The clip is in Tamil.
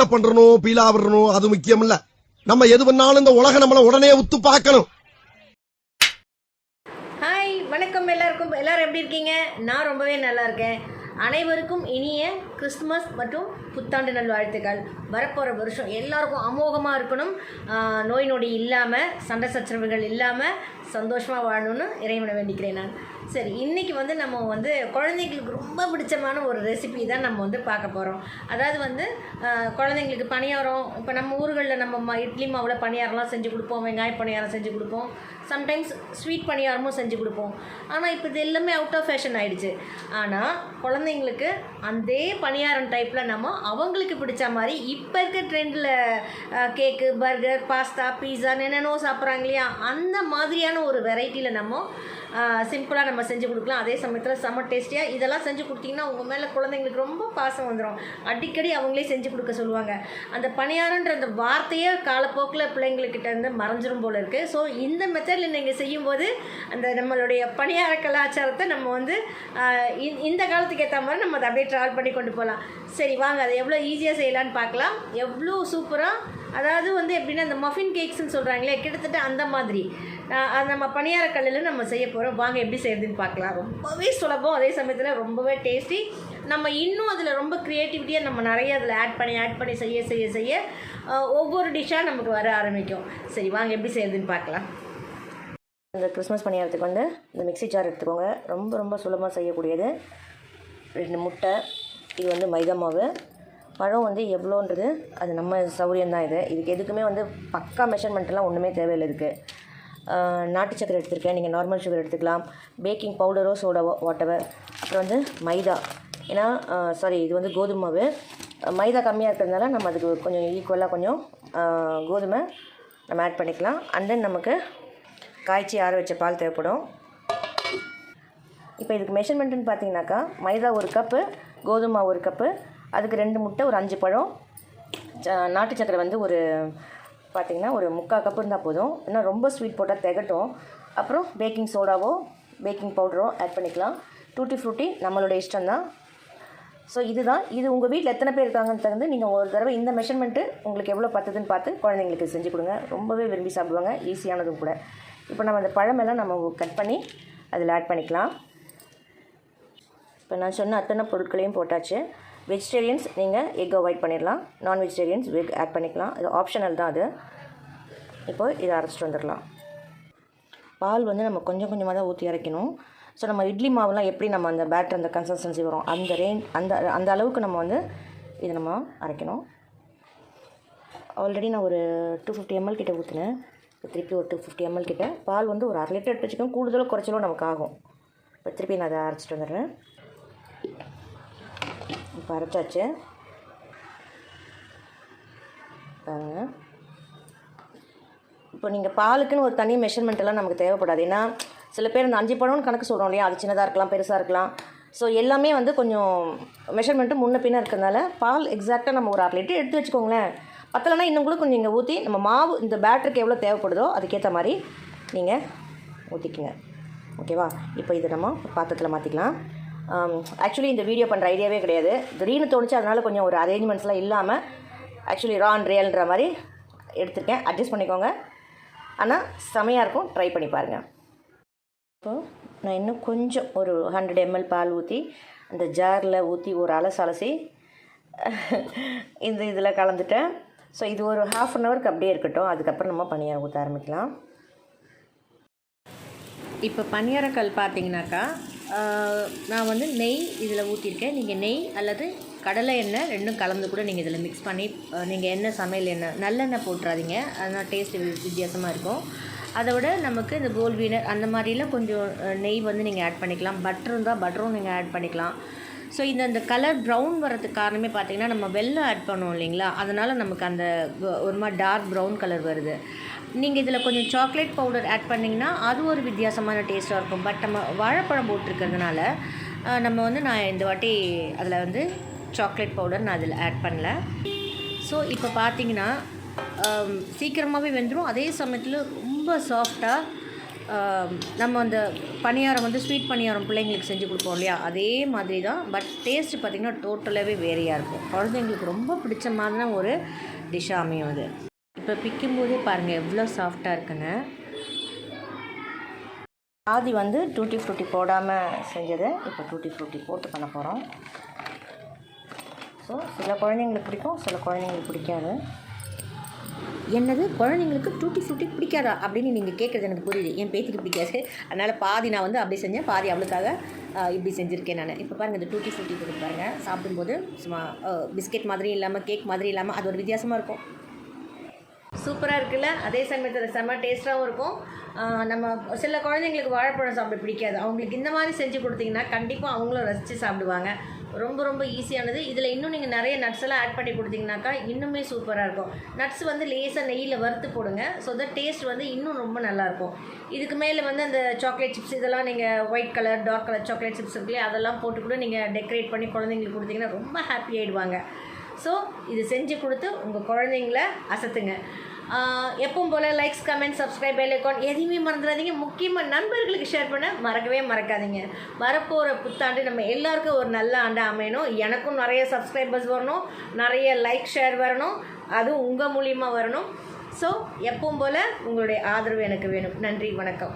பில்டப் பண்றணும் பீலா விடணும் அது முக்கியம் இல்ல நம்ம எது பண்ணாலும் இந்த உலகம் நம்மள உடனே உத்து பார்க்கணும். ஹாய் வணக்கம் எல்லாருக்கும். எல்லாரும் எப்படி இருக்கீங்க? நான் ரொம்பவே நல்லா இருக்கேன். அனைவருக்கும் இனிய கிறிஸ்துமஸ் மற்றும் புத்தாண்டு நல்வாழ்த்துக்கள். வரப்போகிற வருஷம் எல்லாருக்கும் அமோகமாக இருக்கணும். நோய் நொடி இல்லாமல் சண்டை சச்சரவுகள் இல்லாமல் சந்தோஷமாக வாழணும்னு இறைவனை வேண்டிக்கிறேன் நான். சரி இன்றைக்கி வந்து நம்ம வந்து குழந்தைங்களுக்கு ரொம்ப பிடிச்சமான ஒரு ரெசிபி தான் நம்ம வந்து பார்க்க போகிறோம் அதாவது வந்து குழந்தைங்களுக்கு பணியாரம் இப்போ நம்ம ஊர்களில் நம்ம இட்லி மாவில் பணியாரம்லாம் செஞ்சு கொடுப்போம் வெங்காய பணியாரம் செஞ்சு கொடுப்போம். சம்டைம்ஸ் ஸ்வீட் பணியாரமும் செஞ்சு கொடுப்போம். ஆனால் இப்போ இது எல்லாமே அவுட் ஆஃப் ஃபேஷன் ஆகிடுச்சு ஆனால் குழந்தைங்களுக்கு அதே பணியாரம் டைப்பில் நம்ம அவங்களுக்கு பிடிச்ச மாதிரி இப்போ இருக்க ட்ரெண்டில் கேக்கு பர்கர் பாஸ்தா பீஸான்னு என்னென்னோ சாப்பிட்றாங்க இல்லையா? அந்த மாதிரியான ஒரு வெரைட்டியில் நம்ம சிம்பிளாக நம்ம செஞ்சு கொடுக்கலாம். அதே சமயத்தில் செம்ம டேஸ்டியாக இதெல்லாம் செஞ்சு கொடுத்தீங்கன்னா உங்கள் மேலே குழந்தைங்களுக்கு ரொம்ப பாசம் வந்துடும் அடிக்கடி அவங்களே செஞ்சு கொடுக்க சொல்லுவாங்க. அந்த பணியாரன்ற அந்த வார்த்தையே காலப்போக்கில் பிள்ளைங்கக்கிட்ட இருந்து மறைஞ்சிரும் போல இருக்குது ஸோ இந்த மெத்தடில் நீங்கள் செய்யும்போது அந்த நம்மளுடைய பணியார கலாச்சாரத்தை நம்ம வந்து இந்த- காலத்துக்கு ஏற்ற மாதிரி நம்ம அதை அப்படியே ட்ராவல் பண்ணி கொண்டு போகலாம். சரி வாங்க அதை எவ்வளோ ஈஸியாக செய்யலான்னு பார்க்கலாம். எவ்வளோ சூப்பராக அதாவது வந்து எப்படின்னா இந்த மஃபின் கேக்ஸ்னு சொல்கிறாங்களே கிட்டத்தட்ட அந்த மாதிரி. அது நம்ம பணியார கல்லில் நம்ம செய்ய போகிறோம் வாங்க எப்படி செய்யறதுன்னு பார்க்கலாம். ரொம்பவே சுலபம். அதே சமயத்தில் ரொம்பவே டேஸ்டி நம்ம இன்னும் அதில் ரொம்ப க்ரியேட்டிவிட்டியாக நம்ம நிறைய அதில் ஆட் பண்ணி ஆட் பண்ணி செய்ய செய்ய செய்ய ஒவ்வொரு டிஷ்ஷாக நமக்கு வர ஆரம்பிக்கும். சரி வாங்க எப்படி செய்யறதுன்னு பார்க்கலாம். இந்த கிறிஸ்மஸ் பணியாரத்துக்கு வந்து இந்த மிக்ஸி ஜார் எடுத்துக்கோங்க. ரொம்ப ரொம்ப சுலபமாக செய்யக்கூடியது. ரெண்டு முட்டை இது வந்து மைதா மாவு. பழம் வந்து எவ்வளோன்றது அது நம்ம சௌரியம் தான் இது. இதுக்கு எதுக்குமே வந்து பக்கா மெஷர்மெண்ட்லாம் ஒன்றுமே தேவையில்லை இதுக்கு. நாட்டு சக்கரை எடுத்துருக்கேன். நீங்கள் நார்மல் சுகர் எடுத்துக்கலாம். பேக்கிங் பவுடரோ சோடாவோ வாட்டவர் அப்புறம் வந்து மைதா. ஏன்னா சாரி இது வந்து கோதுமை மாவு. மைதா கம்மியாக இருக்கிறதுனால நம்ம அதுக்கு கொஞ்சம் ஈக்குவலாக கொஞ்சம் கோதுமை நம்ம ஆட் பண்ணிக்கலாம். அண்ட் தென் நமக்கு காய்ச்சி ஆற வச்ச பால் தேவைப்படும். இப்போ இதுக்கு மெஷர்மெண்ட்டுன்னு பார்த்தீங்கன்னாக்கா மைதா ஒரு கப்பு கோதுமை ஒரு கப்பு அதுக்கு ரெண்டு முட்டை ஒரு அஞ்சு பழம். ச- நாட்டு சக்கரை வந்து ஒரு பார்த்தீங்கன்னா ஒரு முக்கால் கப்பு இருந்தால் போதும். ஏன்னா ரொம்ப ஸ்வீட் போட்டால் திகட்டும். அப்புறம் பேக்கிங் சோடாவோ பேக்கிங் பவுடரோ ஆட் பண்ணிக்கலாம். டூட்டி ஃப்ரூட்டி நம்மளோட இஷ்டம்தான். ஸோ இதுதான். இது உங்கள் வீட்டில் எத்தனை பேர் இருக்காங்கன்னு தகுந்து நீங்கள் ஒரு தடவை இந்த மெஷர்மெண்ட்டு உங்களுக்கு எவ்வளோ பத்துதுன்னு பார்த்து குழந்தைங்களுக்கு செஞ்சு கொடுங்க. ரொம்பவே விரும்பி சாப்பிடுவாங்க. ஈஸியானதும் கூட. இப்போ நம்ம அந்த பழமெல்லாம் நம்ம கட் பண்ணி அதில் ஆட் பண்ணிக்கலாம். இப்போ நான் சொன்ன அத்தனை பொருட்களையும் போட்டாச்சு. வெஜிடேரியன்ஸ் நீங்கள் எக் அவாய்ட் பண்ணிடலாம். நான் வெஜிடேரியன்ஸ் வெக் ஆட் பண்ணிக்கலாம். இது ஆப்ஷனல் தான் அது. இப்போது இதை அரைச்சிட்டு வந்துடலாம். பால் வந்து நம்ம கொஞ்சம் கொஞ்சமாக தான் ஊற்றி அரைக்கணும். ஸோ நம்ம இட்லி மாவுலாம் எப்படி நம்ம அந்த பேட்டர் அந்த கன்சிஸ்டன்சி வரும்? அந்த ரேஞ்ச் அந்த அந்த அளவுக்கு நம்ம வந்து இதை நம்ம அரைக்கணும். ஆல்ரெடி நான் ஒரு டூ ஃபிஃப்டி எம்எல் கிட்டே ஊற்றினேன் திருப்பி ஒரு டூ ஃபிஃப்டி எம்எல் கிட்ட பால் வந்து ஒரு அரை லிட்டர் எடுத்து வச்சுக்கோங்க. கூடுதலாக குறைச்சலும் நமக்கு ஆகும். இப்போ திருப்பி நான் அதை அரைச்சிட்டு வந்துடுறேன். இப்போ அரைச்சாச்சு. பாருங்க. இப்போ நீங்கள் பாலுக்குன்னு ஒரு தனி மெஷர்மெண்ட்டெல்லாம் நமக்கு தேவைப்படாது. ஏன்னா சில பேர் இந்த அஞ்சு பழம்னு கணக்கு சொல்கிறோம் இல்லையா? அது சின்னதாக இருக்கலாம் பெருசாக இருக்கலாம். ஸோ எல்லாமே வந்து கொஞ்சம் மெஷர்மெண்ட்டு முன்ன பின்ன இருக்கிறதுனால பால் எக்ஸாக்டாக நம்ம ஒரு அரை லிட்டர் எடுத்து வச்சுக்கோங்களேன். பத்தலைன்னா இன்னும் கூட கொஞ்சம் நீங்கள் ஊற்றி நம்ம மாவு இந்த பேட்டருக்கு எவ்வளோ தேவைப்படுதோ அதுக்கேற்ற மாதிரி நீங்கள் ஊற்றிக்குங்க ஓகேவா இப்போ இதை நம்ம பாத்திரத்தில் மாற்றிக்கலாம் ஆக்சுவலி இந்த வீடியோ பண்ணுற ஐடியாவே கிடையாது. திடீர்னு தோணுச்சு அதனால் கொஞ்சம் ஒரு அரேஞ்ச்மெண்ட்ஸ்லாம் இல்லாமல் ஆக்சுவலி ரா அண்ட் ரியல்ன்ற மாதிரி எடுத்திருக்கேன். அட்ஜஸ்ட் பண்ணிக்கோங்க. ஆனால் செமையாக இருக்கும். ட்ரை பண்ணி பாருங்கள் இப்போது நான் இன்னும் கொஞ்சம் ஒரு ஹண்ட்ரட் எம்எல் பால் ஊற்றி அந்த ஜாரில் ஊற்றி ஒரு அலசு அலசி இந்த இதில் கலந்துட்டேன். ஸோ இது ஒரு ஹாஃப் அன் ஹவருக்கு அப்படியே இருக்கட்டும். அதுக்கப்புறம் நம்ம பணியாரம் ஊற்ற ஆரம்பிக்கலாம். இப்போ பணியாரக்கல் பார்த்தீங்கன்னாக்கா நான் வந்து நெய் இதில் ஊற்றிருக்கேன் நீங்கள் நெய் அல்லது கடலை எண்ணெய் ரெண்டும் கலந்து கூட நீங்கள் இதில் மிக்ஸ் பண்ணி நீங்கள் எண்ணெய் சமையல் எண்ணெய் நல்லெண்ணெய் போட்டுறாதீங்க. அதனால் டேஸ்ட் வித்தியாசமாக இருக்கும். அதை விட நமக்கு இந்த கோல் வீனர் அந்த மாதிரிலாம் கொஞ்சம் நெய் வந்து நீங்கள் ஆட் பண்ணிக்கலாம். பட்டர் இருந்தால் பட்டரும் நீங்கள் ஆட் பண்ணிக்கலாம். ஸோ இந்த இந்த கலர் ப்ரௌன் வரதுக்கு காரணமே பார்த்தீங்கன்னா நம்ம வெள்ளம் ஆட் பண்ணோம் இல்லைங்களா? அதனால் நமக்கு அந்த ஒரு மாதிரி டார்க் ப்ரௌன் கலர் வருது. நீங்கள் இதில் கொஞ்சம் சாக்லேட் பவுடர் ஆட் பண்ணிங்கன்னா அது ஒரு வித்தியாசமான டேஸ்ட்டாக இருக்கும். பட் நம்ம வாழைப்பழம் போட்டிருக்கிறதுனால நம்ம வந்து நான் இந்த வாட்டி அதில் வந்து சாக்லேட் பவுடர் நான் அதில் ஆட் பண்ணல. ஸோ இப்போ பார்த்தீங்கன்னா சீக்கிரமாகவே வெந்துடும் அதே சமயத்தில் ரொம்ப சாஃப்டாக நம்ம அந்த பணியாரம் வந்து ஸ்வீட் பணியாரம் பிள்ளைங்களுக்கு செஞ்சு கொடுப்போம் இல்லையா? அதே மாதிரி தான் பட் டேஸ்ட் பார்த்திங்கன்னா டோட்டலாகவே வேறையாக இருக்கும். குழந்தைங்களுக்கு ரொம்ப பிடிச்ச மாதிரி ஒரு டிஷ்ஷாக அமையும் அது. இப்போ பிக்கும் போதே பாருங்கள் எவ்வளோ சாஃப்டாக இருக்குன்னு. பாதி வந்து டூட்டி ஃப்ரூட்டி போடாமல் செஞ்சது. இப்போ டூட்டி ஃப்ரூட்டி போட்டு பண்ண போகிறோம் ஸோ சில குழந்தைங்களுக்கு பிடிக்கும் சில குழந்தைங்களுக்கு பிடிக்காது. என்னது? குழந்தைங்களுக்கு டூட்டி ஃப்ரூட்டி பிடிக்காதா? அப்படின்னு நீங்கள் கேட்குறது எனக்கு புரியுது. என் பேத்திக்கு பிடிக்காது. அதனால் பாதி நான் வந்து அப்படி செஞ்சேன். பாதி அவளுக்காக இப்படி செஞ்சுருக்கேன் நான். இப்போ பாருங்கள் இந்த டூட்டி ஃப்ரூட்டி கொடுப்பாருங்க சாப்பிடும்போது சும்மா பிஸ்கெட் மாதிரி இல்லாமல் கேக் மாதிரி இல்லாமல் அது ஒரு வித்தியாசமாக இருக்கும். சூப்பராக இருக்குல்ல? அதே சமயத்தில் செம்ம டேஸ்ட்டாகவும் இருக்கும். நம்ம சில குழந்தைங்களுக்கு வாழைப்பழம் சாப்பிட பிடிக்காது. அவங்களுக்கு இந்த மாதிரி செஞ்சு கொடுத்தீங்கன்னா கண்டிப்பாக அவங்களும் ரசித்து சாப்பிடுவாங்க. ரொம்ப ரொம்ப ஈஸியானது இதில் இன்னும் நீங்கள் நிறைய நட்ஸ் எல்லாம் ஆட் பண்ணி கொடுத்தீங்கனாக்கா இன்னுமே சூப்பராக இருக்கும். நட்ஸ் வந்து லேசாக நெய்யில் வறுத்து போடுங்க. ஸோ த டேஸ்ட் வந்து இன்னும் ரொம்ப நல்லாயிருக்கும். இதுக்கு மேலே வந்து அந்த சாக்லேட் சிப்ஸ் இதெல்லாம் நீங்கள் white colour dark colour chocolate chips இருக்குல்லையே அதெல்லாம் போட்டு கூட நீங்கள் டெக்கரேட் பண்ணி குழந்தைங்களுக்கு கொடுத்தீங்கன்னா ரொம்ப ஹாப்பி ஆகிடுவாங்க ஸோ இது செஞ்சு கொடுத்து உங்கள் குழந்தைங்கள அசத்துங்க. எப்பவும் போல் லைக்ஸ் கமெண்ட் சப்ஸ்கிரைப் பெல் எதையுமே மறந்துடாதீங்க. முக்கியமாக நண்பர்களுக்கு ஷேர் பண்ண மறக்கவே மறக்காதீங்க. வரப்போகிற புத்தாண்டு நம்ம எல்லாருக்கும் ஒரு நல்ல ஆண்டு அமையணும். எனக்கும் நிறைய சப்ஸ்கிரைபர்ஸ் வரணும். நிறைய லைக் ஷேர் வரணும். அதுவும் உங்கள் மூலியமாக வரணும். ஸோ எப்பவும் போல் உங்களுடைய ஆதரவு எனக்கு வேணும். நன்றி வணக்கம்.